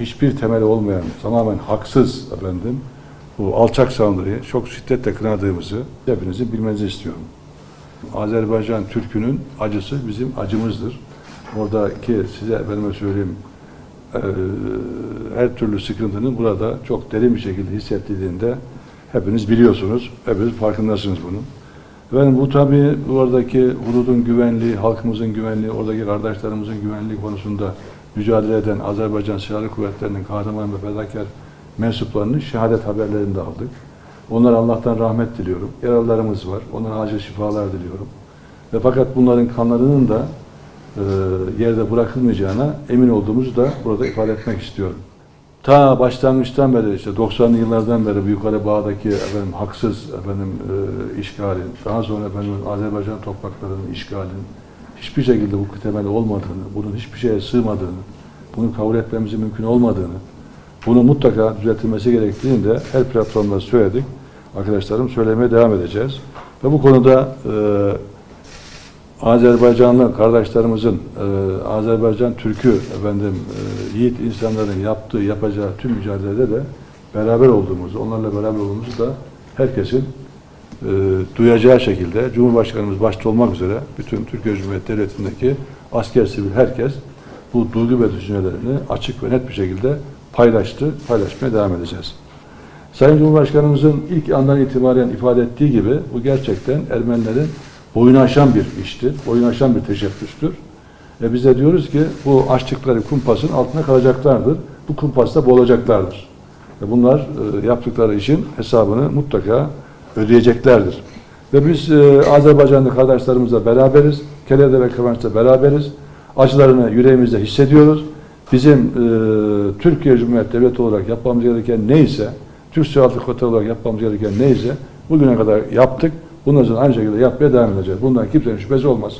hiçbir temeli olmayan, tamamen haksız efendim, bu alçak saldırıyı çok şiddetle kınadığımızı hepinizin bilmenizi istiyorum. Azerbaycan Türk'ünün acısı bizim acımızdır. Oradaki size efendime söyleyeyim eee, her türlü sıkıntının burada çok derin bir şekilde hissettiğinde hepiniz biliyorsunuz, hepiniz farkındasınız bunun. Efendim bu tabii oradaki hududun güvenliği, halkımızın güvenliği, oradaki kardeşlerimizin güvenliği konusunda mücadele eden Azerbaycan Silahlı Kuvvetleri'nin kahraman ve fedakar mensuplarının şehadet haberlerini de aldık. Onlara Allah'tan rahmet diliyorum. Yaralılarımız var. Onlara acil şifalar diliyorum. Ve fakat bunların kanlarının da e, yerde bırakılmayacağına emin olduğumuzu da burada ifade etmek istiyorum. Ta başlangıçtan beri işte 90'lı yıllardan beri bu yukarı bağdaki efendim haksız efendim e, işgalin, daha sonra efendim Azerbaycan topraklarının işgalin hiçbir şekilde hukuk temeli olmadığını, bunun hiçbir şeye sığmadığını, bunu kabul etmemizin mümkün olmadığını, bunu mutlaka düzeltilmesi gerektiğini de her platformda söyledik. Arkadaşlarım söylemeye devam edeceğiz. Ve bu konuda e, Azerbaycanlı kardeşlerimizin, e, Azerbaycan Türk'ü efendim e, yiğit insanların yaptığı, yapacağı tüm mücadelede de beraber olduğumuzu, onlarla beraber olduğumuzu da herkesin e, duyacağı şekilde Cumhurbaşkanımız başta olmak üzere bütün Türkiye Cumhuriyeti Devleti'ndeki asker sivil herkes bu duygu ve düşüncelerini açık ve net bir şekilde paylaştı, paylaşmaya devam edeceğiz. Sayın Cumhurbaşkanımızın ilk andan itibaren ifade ettiği gibi bu gerçekten Ermenilerin boyunu aşan bir iştir, boyunu aşan bir teşebbüstür. E biz de diyoruz ki bu açtıkları kumpasın altına kalacaklardır. Bu kumpasta boğulacaklardır. E bunlar e, yaptıkları işin hesabını mutlaka ödeyeceklerdir. Ve biz e, Azerbaycanlı kardeşlerimizle beraberiz. Kele'de ve Kıvanç'ta beraberiz. Acılarını yüreğimizde hissediyoruz. Bizim e, Türkiye Cumhuriyeti Devleti olarak yapmamız gereken neyse, Türk Silahlı Kuvvetleri olarak yapmamız gereken neyse bugüne kadar yaptık. Bundan sonra aynı şekilde yapmaya devam edeceğiz. Bundan kimsenin şüphesi olmaz.